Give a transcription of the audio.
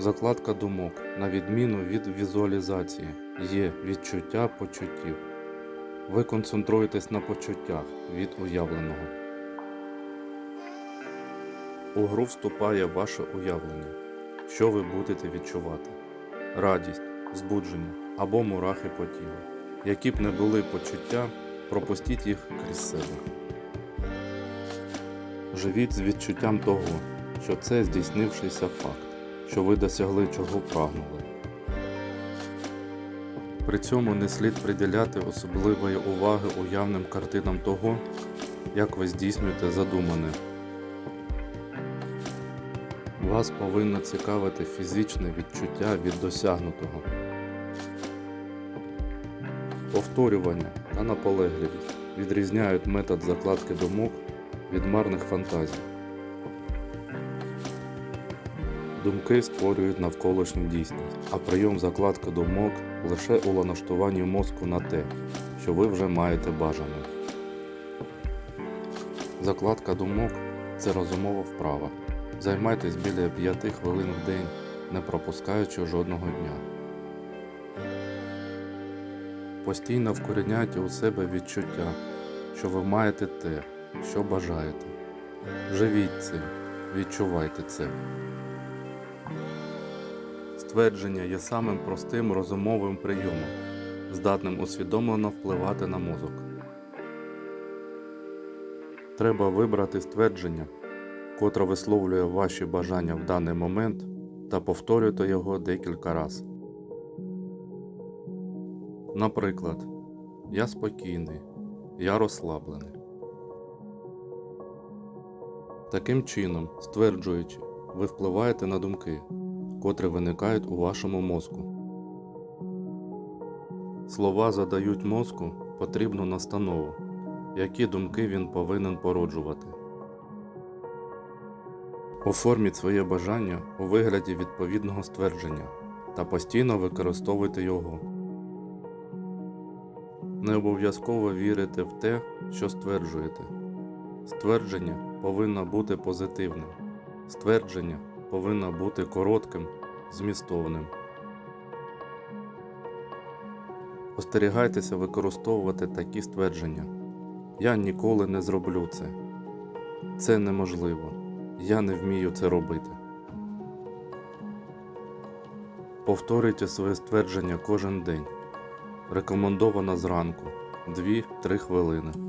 Закладка думок, на відміну від візуалізації, є відчуття почуттів. Ви концентруєтесь на почуттях від уявленого. У гру вступає ваше уявлення, що ви будете відчувати: радість, збудження або мурахи по тілу. Які б не були почуття, пропустіть їх крізь себе. Живіть з відчуттям того, що це здійснившийся факт, що ви досягли чого прагнули. При цьому не слід приділяти особливої уваги уявним картинам того, як ви здійснюєте задумане. Вас повинно цікавити фізичне відчуття від досягнутого. Повторювання та наполегливість відрізняють метод закладки думок від марних фантазій. Думки створюють навколишню дійсність, а прийом закладки думок лише у налаштуванні мозку на те, що ви вже маєте бажане. Закладка думок це розумова вправа. Займайтесь біля 5 хвилин в день, не пропускаючи жодного дня. Постійно вкоріняйте у себе відчуття, що ви маєте те, що бажаєте. Живіть цим, відчувайте це. Ствердження є самим простим розумовим прийомом, здатним усвідомлено впливати на мозок. Треба вибрати ствердження, котре висловлює ваші бажання в даний момент, та повторюйте його декілька разів. Наприклад, я спокійний, я розслаблений. Таким чином, стверджуючи, ви впливаєте на думки, котрі виникають у вашому мозку. Слова задають мозку потрібну настанову, які думки він повинен породжувати. Оформіть своє бажання у вигляді відповідного ствердження та постійно використовуйте його. Не обов'язково вірити в те, що стверджуєте. Ствердження повинно бути позитивним. Ствердження повинно бути коротким, змістовним. Остерігайтеся використовувати такі ствердження. Я ніколи не зроблю це. Це неможливо. Я не вмію це робити. Повторюйте своє ствердження кожен день. Рекомендовано зранку 2-3 хвилини.